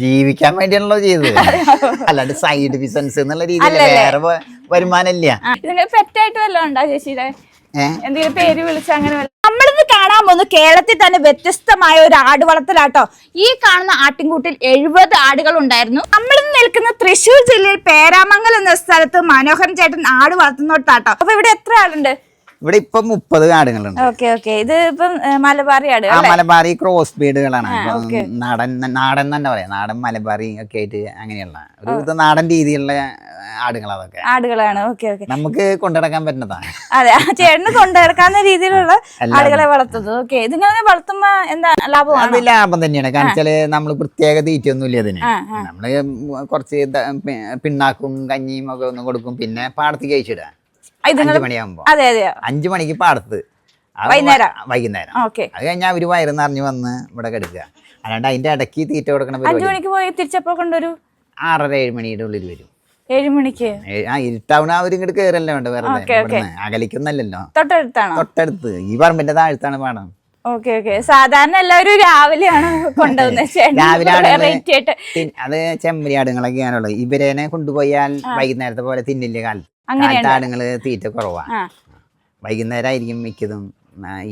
ജീവിക്കാൻ വേണ്ടിയാണല്ലോ ചെയ്തത്. അല്ലാണ്ട് സൈഡ് ബിസിനസ് എന്നുള്ള രീതിയിൽ വേറെ വരുമാനമില്ല. ഇതിന് പെറ്റായിട്ട് വല്ലതും ഉണ്ടോ ചേച്ചിയുടെ എന്തെങ്കിലും പേര് വിളിച്ച അങ്ങനെ നമ്മളിന്ന് കാണാൻ പോകുന്നു കേരളത്തിൽ തന്നെ വ്യത്യസ്തമായ ഒരു ആട് വളർത്തലാട്ടോ. ഈ കാണുന്ന ആട്ടിൻകൂട്ടിൽ എഴുപത് ആടുകൾ ഉണ്ടായിരുന്നു. നമ്മളിന്ന് നിൽക്കുന്ന തൃശ്ശൂർ ജില്ലയിൽ പേരാമംഗൽ എന്ന സ്ഥലത്ത് മനോഹരൻ ചേട്ടൻ ആട് വളർത്തുന്നോട്ടാട്ടോ അപ്പൊ ഇവിടെ എത്ര ആടുണ്ട് ഇവിടെ ഇപ്പൊ മുപ്പത് കാടുകളുണ്ട്. Okay okay. ഇത് ഇപ്പം മലബാറി ആട് ആ മലബാറി ക്രോസ് ബീഡുകളാണ് നാടൻ നാടൻ തന്നെ പറയാം. നാടൻ മലബാറി ഒക്കെ ആയിട്ട് അങ്ങനെയുള്ള. ഒരു ഇത് നാടൻ രീതിയിലുള്ള ആടുകൾ അതൊക്കെ. ആടുകളാണ്. Okay okay. നമുക്ക് കൊണ്ടുനടക്കാൻ പറ്റുന്നതാണ് അതെ ചേട്ടന് കൊണ്ടുനടക്കാവുന്ന രീതിയിലുള്ള ആടുകളെ വളർത്തുന്നത്. ഓക്കെ. ഇതിങ്ങനെ വളർത്തുമ്പോ എന്താ ലാഭമാണ്? അത് ലാഭം തന്നെയാണ്. കാരണം വെച്ചാൽ നമ്മൾ പ്രത്യേക തീറ്റയൊന്നും ഇല്ല അതിന് നമ്മൾ കുറച്ച് പിണ്ണാക്കും കഞ്ഞിയും ഒക്കെ ഒന്ന് കൊടുക്കും. പിന്നെ പാടത്തേക്ക് ഇതുങ്ങൾ അഞ്ചു മണിയാകുമ്പോ അതെ അതെ. അഞ്ചു മണിക്ക് പാടത്ത് വൈകുന്നേരം? വൈകുന്നേരം. ഓക്കെ. അത് കഴിഞ്ഞാൽ അവർ വയറ് നിറഞ്ഞു വന്ന് ഇവിടെ കിടക്കുക. അല്ലാണ്ട് അതിന്റെ ഇടയ്ക്ക് തീറ്റ കൊടുക്കണ അഞ്ചു മണിക്ക് പോയി തിരിച്ചപ്പോ കൊണ്ടൊരു ആറര ഏഴ് മണിയുടെ ഉള്ളിൽ വരും. ഏഴു മണിക്ക്? ആ ഇരുട്ടാവണ അവരും ഇങ്ങോട്ട് കയറല്ലേ വേണ്ട വേറെ. അകലിക്കുന്നല്ലല്ലോ. തൊട്ടടുത്താണോ? തൊട്ടടുത്ത്. ഈ പറമ്പിന്റെ താഴത്താണ് പാടം. Okay okay. സാധാരണ എല്ലാവരും രാവിലെയാണ് കൊണ്ടുപോകുന്നത് അത്. ചെമ്മരിയാടുകളൊക്കെയാണുള്ളത്. ഇവരേനെ കൊണ്ടുപോയാൽ വൈകുന്നേരത്തെ പോലെ തിന്നില്ല കാലത്ത്. കാലത്ത് തീറ്റ കുറവാ. വൈകുന്നേരം ആയിരിക്കും മിക്കതും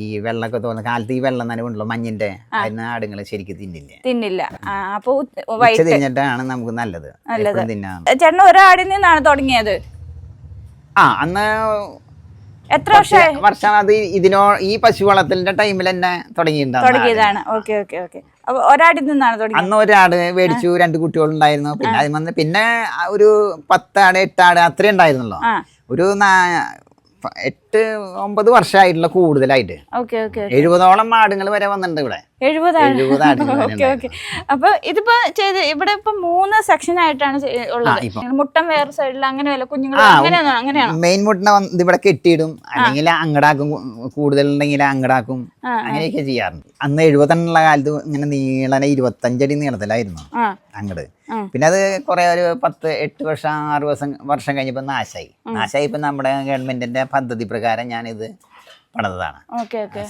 ഈ വെള്ളമൊക്കെ തോന്നുന്ന കാലത്ത് ഈ വെള്ളം തന്നെ ഉണ്ടല്ലോ മഞ്ഞിന്റെ അതിന് ആടുങ്ങൾ ശരിക്കും തിന്നില്ല? തിന്നില്ല. അപ്പൊ ഉച്ച തിന്നിട്ടാണ് നമുക്ക് നല്ലത്. തിന്നാം. ചേട്ടൻ ഒരാടിൽ നിന്നാണ് തുടങ്ങിയത്. ആ അന്ന് എത്ര വർഷമായി? വർഷം അത് ഇതിനോ ഈ പശു വളത്തിന്റെ ടൈമിൽ തന്നെ തുടങ്ങിയിട്ടുണ്ടാവും തുടങ്ങിയതാണ്. ഓക്കെ ഓക്കെ ഓക്കെ അപ്പൊ ഒരാടിൽ നിന്നാണ് തുടങ്ങി അന്ന് ഒരാട് മേടിച്ചു രണ്ട് കുട്ടികളുണ്ടായിരുന്നു. പിന്നെ അതിൽ വന്ന് പിന്നെ ഒരു പത്താട് എട്ടാട് അത്രേ ഉണ്ടായിരുന്നല്ലോ ഒരു എട്ട് ഒമ്പത് വർഷമായിട്ടുള്ള കൂടുതലായിട്ട്. എഴുപതോളം ആടുകൾ വരെ വന്നിട്ടുണ്ട് ഇവിടെ. അപ്പൊ ഇതിപ്പോ ചെയ്ത് ഇവിടെ ഇപ്പൊ മൂന്ന് സെക്ഷൻ ആയിട്ടാണ് ഉള്ളത്. മുട്ടം വേറെ സൈഡിൽ അങ്ങനെ കുഞ്ഞുങ്ങൾ മെയിൻ മുട്ടിനെ ഇവിടെ കെട്ടിയിടും. അല്ലെങ്കിൽ അങ്ങടാക്കും കൂടുതലുണ്ടെങ്കിൽ അങ്ങടാക്കും. അങ്ങനെയൊക്കെ ചെയ്യാറുണ്ട്. അന്ന് എഴുപതെണ്ണുള്ള കാലത്ത് ഇങ്ങനെ നീളനെ ഇരുപത്തഞ്ചടി നീളത്തിലായിരുന്നു അങ്ങട്. പിന്നെ അത് കുറെ ഒരു പത്ത് എട്ട് വർഷം ആറ് വർഷം വർഷം കഴിഞ്ഞപ്പോൾ നാശായി. നാശായി ഇപ്പം നമ്മുടെ ഗവൺമെന്റിന്റെ പദ്ധതി പ്രകാരം ഞാനിത് പണിതാണ്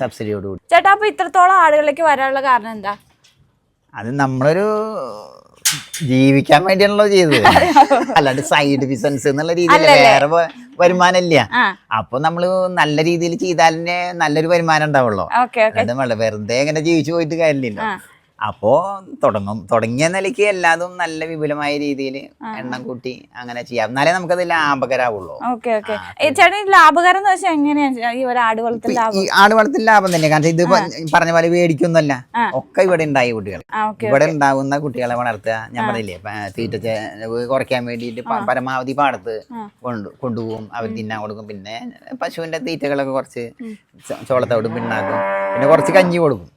സബ്സിഡിയോടുകൂടി. ചേട്ടാ അപ്പൊ ഇത്രത്തോളം ആളുകളിലേക്ക് വരാനുള്ള കാരണം എന്താ? അത് നമ്മളൊരു ജീവിക്കാൻ വേണ്ടിയാണല്ലോ ചെയ്തത്. അല്ലാണ്ട് സൈഡ് ബിസിനസ് എന്നുള്ള രീതിയിൽ വേറെ വരുമാനം വരുമാനമില്ല. അപ്പൊ നമ്മൾ നല്ല രീതിയിൽ ചെയ്താലേ നല്ലൊരു വരുമാനം ഉണ്ടാവുള്ളൂ. വെറുതെ ഇങ്ങനെ ജീവിച്ചു പോയിട്ട് കാര്യമില്ലല്ലോ. അപ്പോ തുടങ്ങും. തുടങ്ങിയ നിലയ്ക്ക് എല്ലാതും നല്ല വിപുലമായ രീതിയിൽ എണ്ണം കൂട്ടി അങ്ങനെ ചെയ്യാം. എന്നാലേ നമുക്കത് ലാഭകരാവുള്ളൂ. Okay okay. ചേട്ടൻ ഈ ലാഭകരം എന്ന് വെച്ചാൽ എങ്ങനെയാ? ഈ ഒരു ആട് വളർത്തൽ ലാഭം? ആട് വളർത്തൽ ലാഭം തന്നെ. കാരണം ഇത് പറഞ്ഞ പോലെ മേടിക്കൊന്നുമല്ല. ഒക്കെ ഇവിടെ ഉണ്ടായി കുട്ടികൾ ഇവിടെ ഉണ്ടാവുന്ന കുട്ടികളെ വളർത്തുക. ഞാൻ പറഞ്ഞില്ലേ തീറ്റ കുറയ്ക്കാൻ വേണ്ടിയിട്ട് പരമാവധി പാടത്ത് കൊണ്ടു കൊണ്ടുപോകും. അവർ തിന്നാൻ കൊടുക്കും. പിന്നെ പശുവിന്റെ തീറ്റകളൊക്കെ കുറച്ച് ചോളത്തോടും പിണ്ണാക്കും. പിന്നെ കുറച്ച് കഞ്ഞി കൊടുക്കും.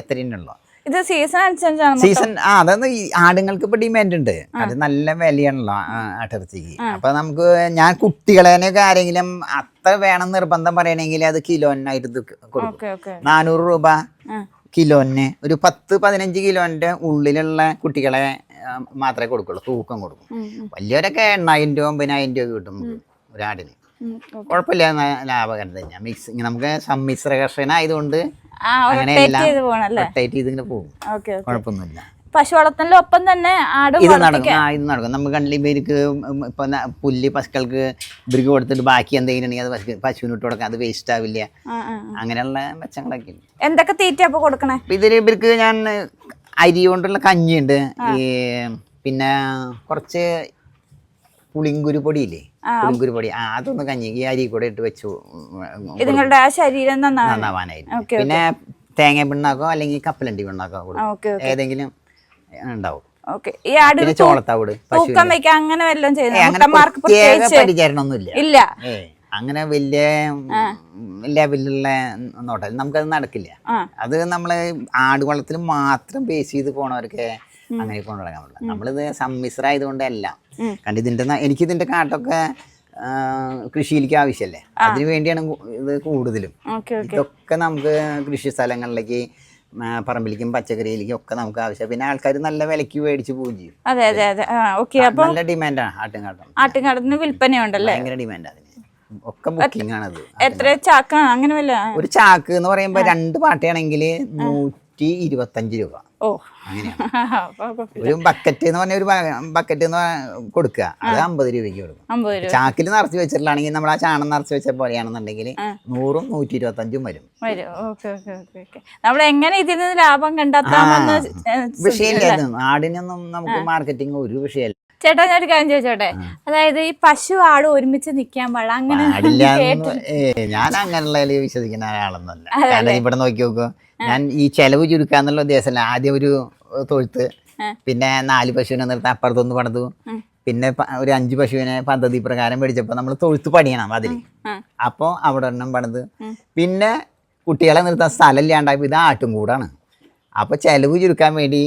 എത്ര ഉണ്ടല്ലോ ഉള്ളു ഇത് സീസൺ അനുസരിച്ചാണ് സീസൺ ആ അതൊന്ന് ഈ ആടുങ്ങൾക്ക് ഇപ്പൊ ഡിമാൻഡ് ഉണ്ട്. അത് നല്ല വിലയാണല്ലോ ആട്ടിറച്ചിക്ക് അപ്പൊ നമുക്ക് ഞാൻ കുട്ടികളെനൊക്കെ ആരെങ്കിലും അത്ര വേണം നിർബന്ധം പറയണമെങ്കിൽ അത് കിലോനായിട്ട് കൊടുക്കും. നാനൂറ് രൂപ. കിലോന് ഒരു പത്ത് പതിനഞ്ച് കിലോന്റെ ഉള്ളിലുള്ള കുട്ടികളെ മാത്രമേ കൊടുക്കുള്ളൂ തൂക്കം കൊടുക്കും. വലിയവരൊക്കെ എണ്ണായിരം രൂപ ഒമ്പതിനായിരം രൂപ കിട്ടും ഒരാടിന് കുഴപ്പമില്ല ലാഭകരം തന്നെയാണ് മിക്സ് നമുക്ക് സമ്മിശ്ര കർഷകനായതുകൊണ്ട് പോകും. കുഴപ്പമൊന്നുമില്ല. പശു വളർത്തലിനൊപ്പം തന്നെ ആടും ഇത് നടക്കും. ആ ഇത് നടക്കും. നമുക്ക് കണ്ടില്ല ഇവർക്ക് ഇപ്പൊ പുല്ല് പശുക്കൾക്ക് ഇവർക്ക് കൊടുത്തിട്ട് ബാക്കി എന്തെങ്കിലും ഉണ്ടെങ്കിൽ അത് പശു പശുവിന് ഇട്ട് കൊടുക്കാം. അത് വേസ്റ്റ് ആവില്ല. അങ്ങനെയുള്ള മെച്ചങ്ങളൊക്കെ എന്തൊക്കെ തീറ്റ അപ്പൊ കൊടുക്കണേ? ഇതിൽ ഇവർക്ക് ഞാൻ അരി കൊണ്ടുള്ള കഞ്ഞിയുണ്ട്. ഈ പിന്നെ കുറച്ച് പുളിങ്കുരു പൊടിയില്ലേ? പുളിങ്കുരു ആ അതൊന്ന് കഞ്ഞി ഈ അരി കൂടെ ഇട്ട് വെച്ചു. ഇതുങ്ങളുടെ ആ ശരീരം നന്നാവാനായിട്ട്. പിന്നെ തേങ്ങ പിണ്ണാക്കോ അല്ലെങ്കിൽ കപ്പലണ്ടി പിണ്ണാക്കോ കൊടുക്കും ഏതെങ്കിലും ഉണ്ടാവും. ഈ ആട് ചോളത്താവോട് തൂക്കം വെക്കാൻ അങ്ങനെ വല്ലതും പ്രത്യേക പരിചരണമൊന്നുമില്ല. ഇല്ല. അങ്ങനെ വലിയ ലെവലിലുള്ള നോട്ടം. നമുക്കത് നടക്കില്ല. അത് നമ്മൾ ആട് വളത്തിൽ മാത്രം ബേസ് ചെയ്ത് പോണവർക്ക് അങ്ങനെ കൊണ്ടു നടക്കാൻ പറ്റില്ല നമ്മളിത് സമ്മിശ്ര കണ്ടി. കാരണം ഇതിന്റെ എനിക്ക് ഇതിന്റെ കാട്ടൊക്കെ കൃഷിയിലേക്ക് ആവശ്യമല്ലേ അതിനു വേണ്ടിയാണ് ഇത് കൂടുതലും. ഇതൊക്കെ നമുക്ക് കൃഷി സ്ഥലങ്ങളിലേക്ക് പറമ്പിലേക്കും പച്ചക്കറിയിലേക്കും ഒക്കെ നമുക്ക് ആവശ്യം. പിന്നെ ആൾക്കാർ നല്ല വിലക്ക് മേടിച്ച് പോവുകയും ചെയ്യും. അതെ അതെ അതെ. ഓക്കെ. അപ്പൊ നല്ല ഡിമാൻഡാണ് ആട്ടുംകാട്ടം. ആട്ടുംകാട്ടത്തിന് വിൽപ്പനയുണ്ടല്ലേ? ഭയങ്കര ഡിമാൻഡ് അതിന്. ഒക്കെ ബുക്കിംഗ് ആണത് എത്ര ചാക്കാണ് അങ്ങനെ വല്ല ഒരു ചാക്ക് എന്ന് പറയുമ്പോ രണ്ട് പാട്ടയാണെങ്കിൽ നൂറ്റി ഇരുപത്തഞ്ച് രൂപ. ഓ. ഒരു ബക്കറ്റ് എന്ന് പറഞ്ഞ ഒരു ബക്കറ്റ് എന്ന് കൊടുക്കുക. അത് അമ്പത് രൂപയ്ക്ക് കൊടുക്കും. ചാക്കിൽ നിറച്ച് വെച്ചിട്ടുള്ളാണെങ്കിൽ നമ്മൾ ആ ചാണം നിറച്ച് വെച്ച പോലെയാണെന്നുണ്ടെങ്കിൽ നൂറും നൂറ്റി ഇരുപത്തി അഞ്ചും വരും നമ്മൾ എങ്ങനെ ഇതിൽ നിന്ന് ലാഭം കണ്ടെത്താമെന്ന് വിഷയമില്ല വിഷയമില്ലായിരുന്നു ആടിനൊന്നും നമുക്ക് മാർക്കറ്റിംഗ് ഒരു വിഷയമല്ല ചേട്ടാ ഞാൻ ഒരു കാര്യം ചോദിച്ചോട്ടെ? അതായത് ഈ പശു ആട് ഒരുമിച്ച് നിക്കാൻ പാടില്ല അങ്ങനെ ഞാൻ അങ്ങനെയുള്ള വിശ്വസിക്കുന്ന ഒരാളൊന്നല്ല കാരണം ഇവിടെ നോക്കി നോക്കൂ ഞാൻ ഈ ചെലവ് ചുരുക്കാന്നുള്ള ഉദ്ദേശമല്ല. ആദ്യം ഒരു തൊഴുത്ത് പിന്നെ നാല് പശുവിനെ നിർത്താൻ അപ്പുറത്തൊന്ന് പണിതു. പിന്നെ ഒരു അഞ്ച് പശുവിനെ പദ്ധതി പ്രകാരം മേടിച്ചപ്പോൾ നമ്മൾ തൊഴുത്ത് പണിയണം അതിൽ. അപ്പോൾ അവിടെ ഒരെണ്ണം പണിത്. പിന്നെ കുട്ടികളെ നിർത്താൻ സ്ഥലമില്ലാണ്ടായപ്പോൾ ഇത് ആട്ടും കൂടാണ് അപ്പോൾ ചെലവ് ചുരുക്കാൻ വേണ്ടി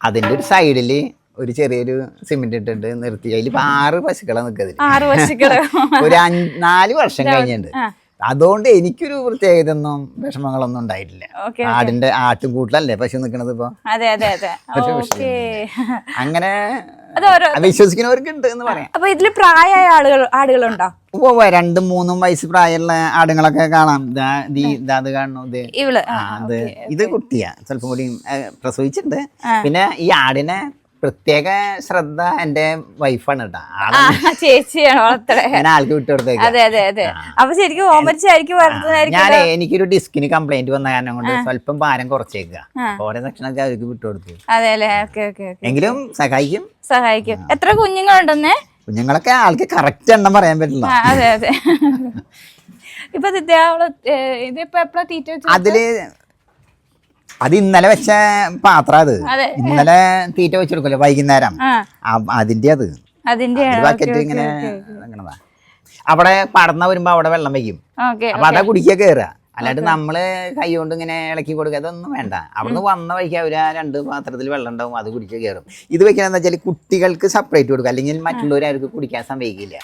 അതിന്റെ ഒരു സൈഡിൽ ഒരു ചെറിയൊരു സിമെന്റ് ഇട്ടിട്ട് നിർത്തി. അതിൽ ഇപ്പൊ ആറ് പശുക്കളെ നിൽക്കതിൽ ആറ് പശുക്കൾ. ഒരു അഞ്ച് നാല് വർഷം കഴിഞ്ഞിട്ടുണ്ട്. ആ. അതുകൊണ്ട് എനിക്കൊരു പ്രത്യേകത ഒന്നും വിഷമങ്ങളൊന്നും ഉണ്ടായിട്ടില്ല. ആടിന്റെ ആട്ടും കൂട്ടിലല്ലേ പശു നിൽക്കണത് ഇപ്പൊ? അതെ അതെ അതെ. അങ്ങനെ വിശ്വസിക്കുന്നവർക്ക് ഉണ്ട് എന്ന് പറയാം. അപ്പൊ ഇതിൽ പ്രായമായ ആളുകൾ ആടുകളുണ്ടോ? ഓ രണ്ടും മൂന്നും വയസ്സ് പ്രായമുള്ള ആടുകളൊക്കെ കാണാം. അത് കാണുന്നു ഇത്. ഇവൾ. ഇത് കുട്ടിയാ. സ്വല്പം കൂടി പ്രസവിച്ചിട്ടുണ്ട്. പിന്നെ ഈ ആടിനെ പ്രത്യേക ശ്രദ്ധ എന്റെ വൈഫാണ് കേട്ടോ ചേച്ചിയാണ് വളർത്തണേ. ഞാൻ ആൾക്ക് വിട്ടുകൊടുത്തേക്ക അതെ അതെ അതെ. അപ്പൊ ശരിക്കും ഓമരിച്ചായിരിക്കും വളർത്തുന്നതായിരിക്കും ഞാനേ എനിക്കൊരു ഡിസ്കിന് കംപ്ലൈന്റ് വന്ന കാരണം കൊണ്ട് സ്വല്പം ഭാരം കുറച്ചേക്കുക. ഓരോ സെക്ഷനൊക്കെ അവർക്ക് വിട്ടുകൊടുത്തു അതെ അല്ലേ? Okay okay okay. എങ്കിലും സഹായിക്കും. സഹായിക്കും. എത്ര കുഞ്ഞുങ്ങളുണ്ടെന്നേ? കുഞ്ഞുങ്ങളൊക്കെ ആൾക്ക് കറക്റ്റ് എണ്ണം പറയാൻ പറ്റില്ല. അതെ അതെ. ഇപ്പൊ? അതിൽ അത് ഇന്നലെ വെച്ച പാത്രം അത്. ഇന്നലെ തീറ്റ വെച്ചെടുക്കല്ലോ വൈകുന്നേരം. അതിന്റെ അത്. ബക്കറ്റ് ഇങ്ങനെ. അവിടെ പടന്ന വരുമ്പോ അവിടെ വെള്ളം വെക്കും അപ്പൊ അതാ കുടിക്കുക കയറുക അല്ലാണ്ട് നമ്മൾ കൈകൊണ്ട് ഇങ്ങനെ ഇളക്കി കൊടുക്കുക അതൊന്നും വേണ്ട. അവിടുന്ന് വന്ന വഴിക്ക് അവർ ആ രണ്ട് പാത്രത്തിൽ വെള്ളം ഉണ്ടാവും അത് കുടിച്ച് കയറും. ഇത് വെക്കണെന്ന് വെച്ചാൽ കുട്ടികൾക്ക് സെപ്പറേറ്റ് കൊടുക്കുക അല്ലെങ്കിൽ മറ്റുള്ളവർ അവർക്ക് കുടിക്കാൻ സംഭവിക്കില്ല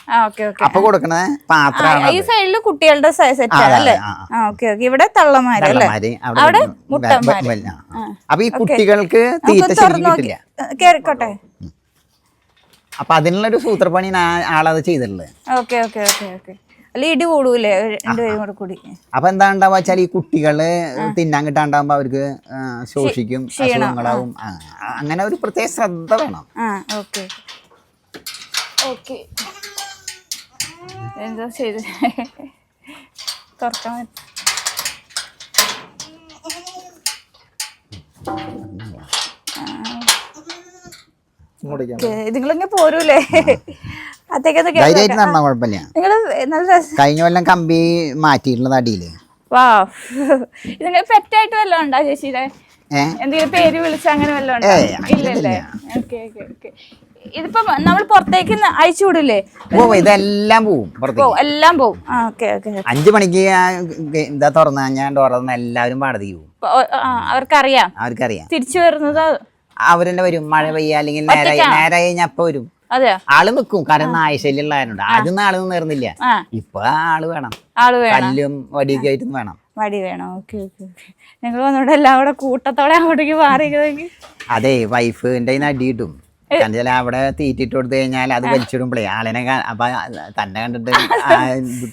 അപ്പൊ കൊടുക്കണ പാത്രമാണ് ഈ സൈഡിൽ കുട്ടികളുടെ ഇവിടെ തള്ളമാര് അവിടെ. അപ്പൊ ഈ കുട്ടികൾക്ക് തീറ്റ നമുക്ക് ശരിക്കും തുറന്നു നോക്കി. കിട്ടില്ല. കേറിക്കോട്ടെ. അപ്പൊ അതിനുള്ളൊരു സൂത്രപ്പണി ആളത് ചെയ്തിട്ടുള്ളത്. Okay okay okay okay. അല്ല ഇടി കൂടൂലേ? രണ്ടുപേരും കൂടെ കൂടി. അപ്പൊ എന്താ ഉണ്ടാവുക വെച്ചാൽ ഈ കുട്ടികൾ തിന്നാൻ കിട്ടാണ്ടാവുമ്പോ അവർക്ക് ശോഷിക്കും അസുഖങ്ങളാവും. അങ്ങനെ ഒരു പ്രത്യേക ശ്രദ്ധ വേണം. ഓക്കെ. ഓക്കെ. എന്താ ചെയ്ത്? തുറക്കാൻ പറ്റ- ഇതിങ്ങളിങ്ങനെ പോരൂലേ? ധൈര്യമായിട്ട് നടന്നാ കുഴപ്പമില്ല. നിങ്ങൾ നല്ല കഴിഞ്ഞ കൊല്ലം കമ്പി മാറ്റിയിട്ടുള്ളത് അടിയിൽ. വാ ഇതിങ്ങനെ പെറ്റായിട്ട് വല്ലതും ഉണ്ടോ ചേച്ചിയുടെ എന്തെങ്കിലും പേര് വിളിച്ച അങ്ങനെ വല്ലതും ഉണ്ടോ? ഇല്ലല്ലേ ഓക്കെ ഓക്കെ ഓക്കെ. ഇതിപ്പോ നമ്മൾ പുറത്തേക്ക് അയച്ചു വിടില്ലേ? ഓ ഇതെല്ലാം പോവും പോവും എല്ലാം പോവും. ഓക്കെ ഓക്കെ അഞ്ചു മണിക്ക് എന്താ തുറന്ന ഞാൻ ഡോർ തുറന്ന എല്ലാവരും പാടത്തേക്ക് പോകും അവർക്കറിയാം. അവർക്കറിയാം. തിരിച്ചു വരുന്നത് അവരെന്നെ വരും. മഴ പെയ്യ അല്ലെങ്കിൽ നേരായി നേരായി ഞാൻ അപ്പൊ വരും. ആൾ നിക്കും. കാരണം നായശല്യം ആയതുകൊണ്ട്. ആദ്യം ആൾ നിന്നിരുന്നില്ല ഇപ്പൊ ആൾ വേണം. ആൾ വേണം. കല്ലും വടിയൊക്കെ ആയിട്ട് വേണം. വടി വേണം. Okay okay okay. ഞങ്ങൾ വന്നോണ്ട് എല്ലാം കൂടെ കൂട്ടത്തോടെ അങ്ങോട്ടേക്ക് മാറിയെങ്കിൽ അതെ വൈഫിന്റെ അടി കിട്ടും. വെച്ചാൽ അവിടെ തീറ്റിട്ട് കൊടുത്തു കഴിഞ്ഞാൽ അത് വലിച്ചിടുമ്പോഴേ ആളിനെ അപ്പൊ തന്നെ കണ്ടിട്ട്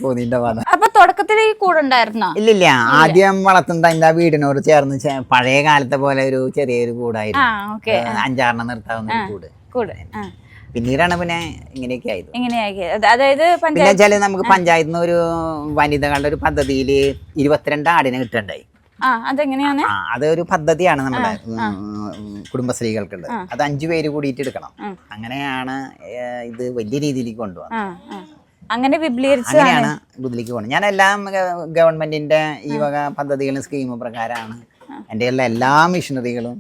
തോന്നിയിട്ടുണ്ടാവാ. അപ്പൊ തുടക്കത്തിൽ ഈ കൂടെ ഉണ്ടായിരുന്നോ? ഇല്ലില്ല. ആദ്യം വളർത്തുന്ന എന്റെ വീടിനോട് ചേർന്ന് പഴയ കാലത്തെ പോലെ ഒരു ചെറിയൊരു കൂടായിരുന്നു. അഞ്ചാറെണ്ണം നിർത്താവുന്ന ഒരു കൂട്. കൂടെ. പിന്നീടാണ് പിന്നെ ഇങ്ങനെയൊക്കെ ആയത്. എങ്ങനെയാക്കി അതായത് പിന്നെ പഞ്ചായത്ത് വെച്ചാൽ നമുക്ക് പഞ്ചായത്തിൽ നിന്ന് ഒരു വനിതകളുടെ ഒരു പദ്ധതിയിൽ ഇരുപത്തിരണ്ട് ആടിനെ കിട്ടണ്ടായി ആ അതെങ്ങനെയാണ്? ആ അതൊരു പദ്ധതിയാണ് നമ്മുടെ കുടുംബശ്രീകൾക്കുള്ളത്. കുടുംബശ്രീകൾക്കുണ്ട് അത് അഞ്ചു പേര് കൂടിയിട്ട് എടുക്കണം. അങ്ങനെയാണ് ഇത് വലിയ രീതിയിലേക്ക് ആ അങ്ങനെ വിപുലീകരിച്ചാണ് ഇതിലേക്ക് പോകുന്നത് ഞാൻ എല്ലാം ഗവൺമെന്റിന്റെ ഈ വക പദ്ധതികളും സ്കീമും പ്രകാരമാണ് എന്റെ ഉള്ള എല്ലാ മിഷനറികളും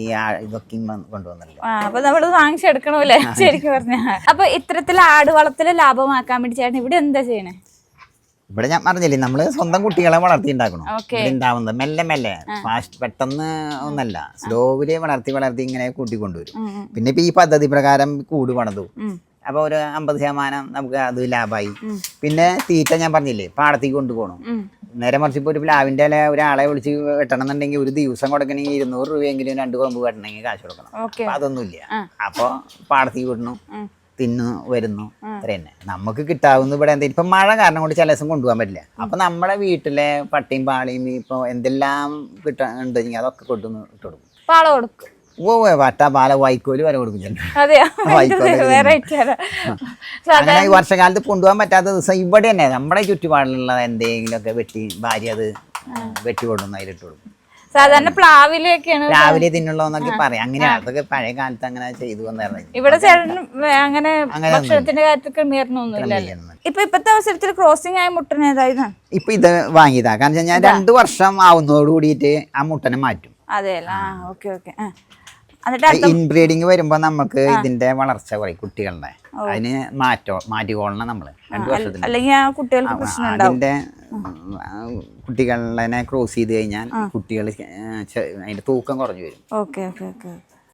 ഈ ഇതൊക്കെ കൊണ്ടുവന്നല്ലോ. കൊണ്ടുവന്നിട്ടുള്ളത് നമ്മൾ അപ്പൊ നമ്മൾ വാങ്ങിച്ചെടുക്കണമല്ലേ ശരിക്കും പറഞ്ഞ. അപ്പൊ ഇത്തരത്തിൽ ആട് വളർത്തൽ ലാഭമാക്കാൻ വേണ്ടി ചേട്ടൻ ഇവിടെ എന്താ ചെയ്യണേ? ഇവിടെ ഞാൻ പറഞ്ഞില്ലേ നമ്മൾ സ്വന്തം കുട്ടികളെ വളർത്തി ഉണ്ടാക്കണം ഉണ്ടാവുന്നത് മെല്ലെ മെല്ലെ ഫാസ്റ്റ് പെട്ടെന്ന് ഒന്നല്ല സ്ലോവിൽ വളർത്തി വളർത്തി ഇങ്ങനെ കൂട്ടിക്കൊണ്ടുവരും. പിന്നെ ഇപ്പൊ ഈ പദ്ധതി പ്രകാരം കൂട് പണതു. അപ്പൊ ഒരു അമ്പത് ശതമാനം നമുക്ക് അത് ലാഭമായി പിന്നെ തീറ്റ ഞാൻ പറഞ്ഞില്ലേ പാടത്തേക്ക് കൊണ്ടുപോകണം. നേരെ മറിച്ച് ഇപ്പോൾ ഒരു പ്ലാവിന്റെ ഇല ഒരാളെ വിളിച്ച് വെട്ടണം എന്നുണ്ടെങ്കിൽ ഒരു ദിവസം കൊടുക്കണമെങ്കിൽ ഇരുന്നൂറ് രൂപയെങ്കിലും രണ്ട് കൊമ്പ് വെട്ടണമെങ്കിൽ കാശ് കൊടുക്കണം. അപ്പം അതൊന്നുമില്ല. അപ്പോൾ പാടത്തേക്ക് വിടണം. തിന്നു വരുന്നു അത്ര തന്നെ. നമുക്ക് കിട്ടാവുന്ന ഇവിടെ എന്താ ഇപ്പം മഴ കാരണം കൊണ്ട് ചില ദിവസം കൊണ്ടുപോകാൻ പറ്റില്ല. അപ്പം നമ്മുടെ വീട്ടിലെ പട്ടിയും പാളിയും ഇപ്പോൾ എന്തെല്ലാം കിട്ടുന്നുണ്ടെങ്കിൽ അതൊക്കെ കൊണ്ടുവന്ന് ഇട്ട് കൊടുക്കും. പാള കൊടുക്കും. ഓ വൈക്കോൽ വരെ കൊടുക്കും അങ്ങനെ ഈ വർഷകാലത്ത് കൊണ്ടുപോകാൻ പറ്റാത്ത ദിവസം ഇവിടെ തന്നെ നമ്മുടെ ചുറ്റുപാടിലുള്ള എന്തെങ്കിലുമൊക്കെ വെട്ടി ഭാര്യ അത് വെട്ടി കൊണ്ടുവന്ന് അതിലിട്ട് കൊടുക്കും. സാധാരണ പ്ലാവിലൊക്കെയാണ് രാവിലെ തിന്നുള്ളതെന്നൊക്കെ പറയാം. അങ്ങനെ അതൊക്കെ പഴയ കാലത്ത് അങ്ങനെ ചെയ്തു വന്നായിരുന്നു. ഇവിടെ ചേട്ടൻ അങ്ങനെ ഭക്ഷണത്തിന്റെ കാര്യത്തിൽ ക്രമീകരണമൊന്നുമില്ല ഇപ്പൊ ഇപ്പത്തെ അവസരത്തിൽ ക്രോസിംഗ് ആയ മുട്ടൻ ഏതായത് ഇപ്പൊ ഇത് വാങ്ങിയതാ. കാരണം ഞാൻ രണ്ടു വർഷം ആവുന്നതോട് കൂടിയിട്ട് ആ മുട്ടനെ മാറ്റും. അതെ ആ ഓക്കെ ഓക്കെ. അടുത്ത ഇൻബ്രീഡിങ് വരുമ്പോ നമുക്ക് ഇതിന്റെ വളർച്ച കുറയും കുട്ടികളുടെ. അതിന് മാറ്റോ മാറ്റിക്കൊള്ളണം നമ്മൾ. രണ്ടു വർഷത്തിൽ അതിന്റെ കുട്ടികളെ ക്രോസ് ചെയ്ത് കഴിഞ്ഞാൽ കുട്ടികൾ അതിന്റെ തൂക്കം കുറഞ്ഞു വരും. Okay okay okay.